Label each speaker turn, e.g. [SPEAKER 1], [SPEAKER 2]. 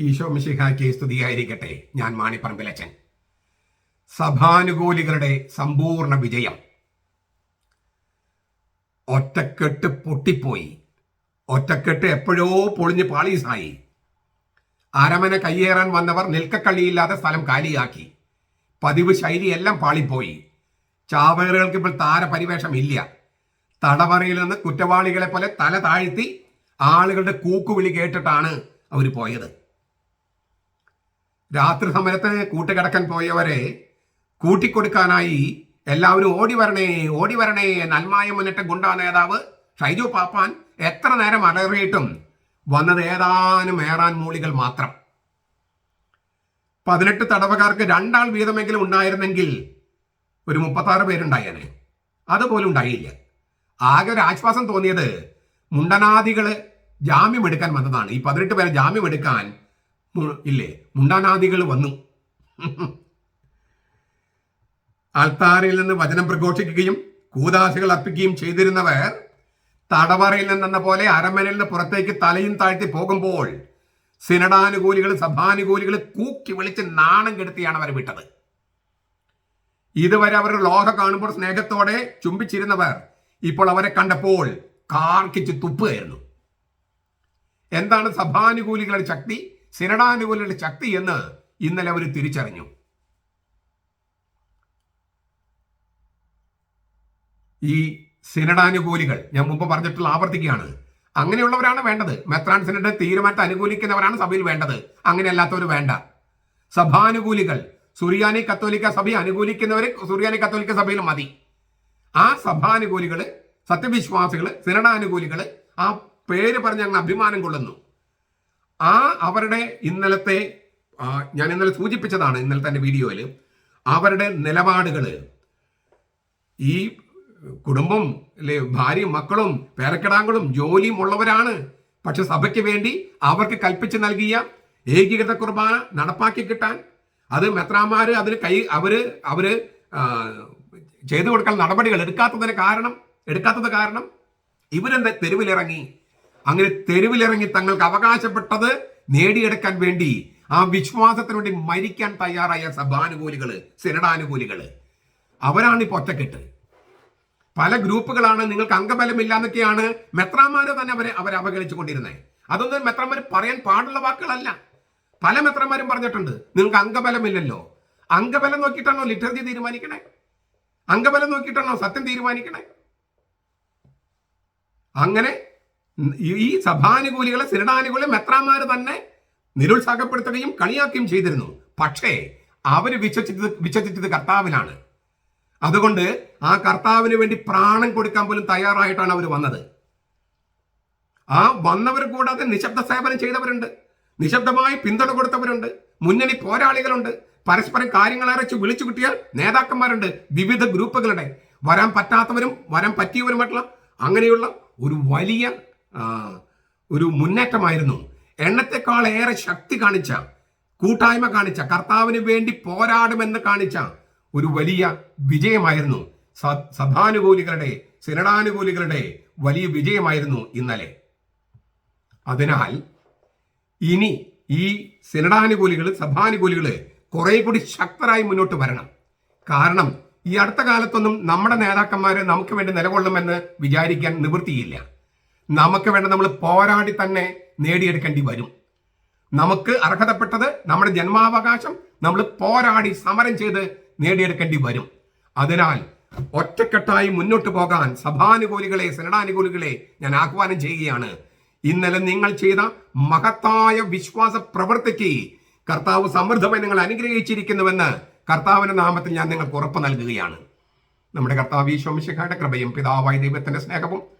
[SPEAKER 1] ഈശോ മിശിഹായ്ക്ക് സ്തുതിയായിരിക്കട്ടെ ഞാൻ മാണിപ്പറമ്പിലച്ചൻ സഭാനുകൂലികളുടെ സമ്പൂർണ വിജയം. ഒറ്റക്കെട്ട് പൊട്ടിപ്പോയി. ഒറ്റക്കെട്ട് എപ്പോഴോ പൊളിഞ്ഞ് പാളീസായി. അരമന കയ്യേറാൻ വന്നവർ നിൽക്കക്കള്ളിയില്ലാത്ത സ്ഥലം കാലിയാക്കി. പതിവ് ശൈലിയെല്ലാം പാളിപ്പോയി. ചാവേറുകൾക്ക് ഇപ്പോൾ താരപരിവേഷം ഇല്ല തടവറയിൽ നിന്ന് കുറ്റവാളികളെ പോലെ തല താഴ്ത്തി ആളുകളുടെ കൂക്കുവിളി കേട്ടിട്ടാണ് അവർ പോയത്. രാത്രി സമരത്തിന് കൂട്ടുകിടക്കാൻ പോയവരെ കൂട്ടിക്കൊടുക്കാനായി എല്ലാവരും ഓടി വരണേ ഓടി വരണേ നന്മായ മുന്നിട്ട് ഗുണ്ടാ നേതാവ് ഷൈജു പാപ്പാൻ എത്ര നേരം അലറിയിട്ടും വന്നത് ഏതാനും ഏറാൻ മൂളികൾ മാത്രം. പതിനെട്ട് തടവുകാർക്ക് രണ്ടാൾ വീതമെങ്കിലും ഉണ്ടായിരുന്നെങ്കിൽ ഒരു മുപ്പത്താറ് പേരുണ്ടായേനെ അതുപോലും ഉണ്ടായില്ല. ആകെ ഒരു ആശ്വാസം തോന്നിയത് മുണ്ടനാദികൾ ജാമ്യം എടുക്കാൻ വന്നതാണ്. ഈ പതിനെട്ട് പേരെ ജാമ്യം എടുക്കാൻ ഇല്ലേ? മുണ്ടാനാദികൾ വന്നു. ആൾത്താരയിൽ നിന്ന് വചനം പ്രഘോഷിക്കുകയും കൂതാശകൾ അർപ്പിക്കുകയും ചെയ്തിരുന്നവർ തടവറയിൽ നിന്നെന്ന പോലെ അരമനയിൽ നിന്ന് പുറത്തേക്ക് തലയും താഴ്ത്തി പോകുമ്പോൾ സിനഡാനുകൂലികൾ സഭാനുകൂലികൾ കൂക്കി വിളിച്ച് നാണം കെടുത്തിയാണ് അവർ വിട്ടത്. ഇതുവരെ അവർ ലോഹ കാണുമ്പോൾ സ്നേഹത്തോടെ ചുംബിച്ചിരുന്നവർ ഇപ്പോൾ അവരെ കണ്ടപ്പോൾ കാർക്കിച്ച് തുപ്പുകയായിരുന്നു. എന്താണ് സഭാനുകൂലികളുടെ ശക്തി? സിനഡാനുകൂലികളുടെ ശക്തി എന്ന് ഇന്നലെ അവർ തിരിച്ചറിഞ്ഞു. ഈ സിനഡാനുകൂലികൾ ഞാൻ മുമ്പ് പറഞ്ഞിട്ടുള്ള ആവർത്തിക്കുകയാണ്. അങ്ങനെയുള്ളവരാണ് വേണ്ടത്. മെത്രാൻ സിനഡ് തീരുമാനത്തെ അനുകൂലിക്കുന്നവരാണ് സഭയിൽ വേണ്ടത്. അങ്ങനെയല്ലാത്തവർ വേണ്ട. സഭാനുകൂലികൾ സുറിയാനി കത്തോലിക്ക സഭയെ അനുകൂലിക്കുന്നവർ സുറിയാനി കത്തോലിക്ക സഭയിൽ മതി. ആ സഭാനുകൂലികൾ സത്യവിശ്വാസികൾ സിനഡാനുകൂലികൾ ആ പേര് പറഞ്ഞ് അങ്ങ് അഭിമാനം കൊള്ളുന്നു. ആ അവരുടെ ഇന്നലത്തെ ഞാൻ ഇന്നലെ സൂചിപ്പിച്ചതാണ് ഇന്നലത്തെ എന്റെ വീഡിയോയിൽ അവരുടെ നിലപാടുകൾ ഈ കുടുംബം അല്ലെ ഭാര്യയും മക്കളും പേരക്കിടാങ്ങളും ജോലിയും ഉള്ളവരാണ്. പക്ഷെ സഭയ്ക്ക് വേണ്ടി അവർക്ക് കൽപ്പിച്ച് നൽകിയ ഏകീകൃത കുർബാന നടപ്പാക്കി കിട്ടാൻ അത് മെത്രാമാര് അതിന് കൈ അവർ അവർ ചെയ്തു കൊടുക്കാൻ നടപടികൾ എടുക്കാത്തതിന് കാരണം എടുക്കാത്തത് കാരണം ഇവരെന്താ തെരുവിലിറങ്ങി അങ്ങനെ തെരുവിലിറങ്ങി തങ്ങൾക്ക് അവകാശപ്പെട്ടത് നേടിയെടുക്കാൻ വേണ്ടി ആ വിശ്വാസത്തിന് വേണ്ടി മരിക്കാൻ തയ്യാറായ സഭാനുകൂലികൾ സിനഡാനുകൂലികൾ. അവരാണ് ഇപ്പൊ ഒറ്റക്കെട്ട് പല ഗ്രൂപ്പുകളാണ് നിങ്ങൾക്ക് അംഗബലമില്ല എന്നൊക്കെയാണ് മെത്രാമാര് തന്നെ അവരെ അവരെ അവഗണിച്ചു കൊണ്ടിരുന്നത് അതൊന്നും മെത്രാമാര് പറയാൻ പാടുള്ള വാക്കുകളല്ല. പല മെത്രാമാരും പറഞ്ഞിട്ടുണ്ട് നിങ്ങൾക്ക് അംഗബലമില്ലല്ലോ. അംഗബലം നോക്കിയിട്ടാണോ ലിറ്റർജി തീരുമാനിക്കണേ? അംഗബലം നോക്കിയിട്ടാണോ സത്യം തീരുമാനിക്കണേ? അങ്ങനെ ഈ- സഭാനുകൂലികളെ സിരടാനുകൂലെ മെത്രാമാര് തന്നെ നിരുത്സാഹപ്പെടുത്തുകയും കളിയാക്കുകയും ചെയ്തിരുന്നു. പക്ഷേ അവർ വിശ്വസിച്ചത് വിശ്വസിച്ചത് കർത്താവിലാണ്. അതുകൊണ്ട് ആ കർത്താവിന് വേണ്ടി പ്രാണം കൊടുക്കാൻ പോലും തയ്യാറായിട്ടാണ് അവർ വന്നത്. ആ വന്നവർ കൂടാതെ നിശബ്ദ സേവനം ചെയ്തവരുണ്ട്. നിശബ്ദമായി പിന്തുണ കൊടുത്തവരുണ്ട്. മുന്നണി പോരാളികളുണ്ട്. പരസ്പരം കാര്യങ്ങൾ അരച്ച് വിളിച്ചു കിട്ടിയ നേതാക്കന്മാരുണ്ട്. വിവിധ ഗ്രൂപ്പുകളുടെ. വരാൻ പറ്റാത്തവരും വരാൻ പറ്റിയവരുമായിട്ടുള്ള അങ്ങനെയുള്ള ഒരു വലിയ ഒരു മുന്നേറ്റമായിരുന്നു. എണ്ണത്തെക്കാൾ ഏറെ ശക്തി കാണിച്ച കൂട്ടായ്മ കാണിച്ച കർത്താവിന് വേണ്ടി പോരാടുമെന്ന് കാണിച്ച ഒരു വലിയ വിജയമായിരുന്നു. സഭാനുകൂലികളുടെ സിനഡാനുകൂലികളുടെ വലിയ വിജയമായിരുന്നു ഇന്നലെ. അതിനാൽ ഇനി ഈ സിനഡാനുകൂലികൾ സഭാനുകൂലികൾ കുറെ കൂടി ശക്തരായി മുന്നോട്ട് വരണം. കാരണം ഈ അടുത്ത കാലത്തൊന്നും നമ്മുടെ നേതാക്കന്മാരെ നമുക്ക് വേണ്ടി നിലകൊള്ളുമെന്ന് വിചാരിക്കാൻ നിവൃത്തിയില്ല. നമുക്ക് വേണ്ട നമ്മൾ പോരാടി തന്നെ നേടിയെടുക്കേണ്ടി വരും. നമുക്ക് അർഹതപ്പെട്ടത് നമ്മുടെ ജന്മാവകാശം നമ്മൾ പോരാടി സമരം ചെയ്ത് നേടിയെടുക്കേണ്ടി വരും. അതിനാൽ ഒറ്റക്കെട്ടായി മുന്നോട്ട് പോകാൻ സഭാനുകൂലികളെ സെനഡാനുകൂലികളെ ഞാൻ ആഹ്വാനം ചെയ്യുകയാണ്. ഇന്നലെ നിങ്ങൾ ചെയ്ത മഹത്തായ വിശ്വാസ പ്രവർത്തിക്ക് കർത്താവ് സമൃദ്ധമായി നിങ്ങൾ അനുഗ്രഹിച്ചിരിക്കുന്നുവെന്ന് കർത്താവിന്റെ നാമത്തിൽ ഞാൻ നിങ്ങൾക്ക് ഉറപ്പ് നൽകുകയാണ്. നമ്മുടെ കർത്താവ് ഈശോമിശിഖയുടെ കൃപയും പിതാവായ ദൈവത്തിന്റെ സ്നേഹവും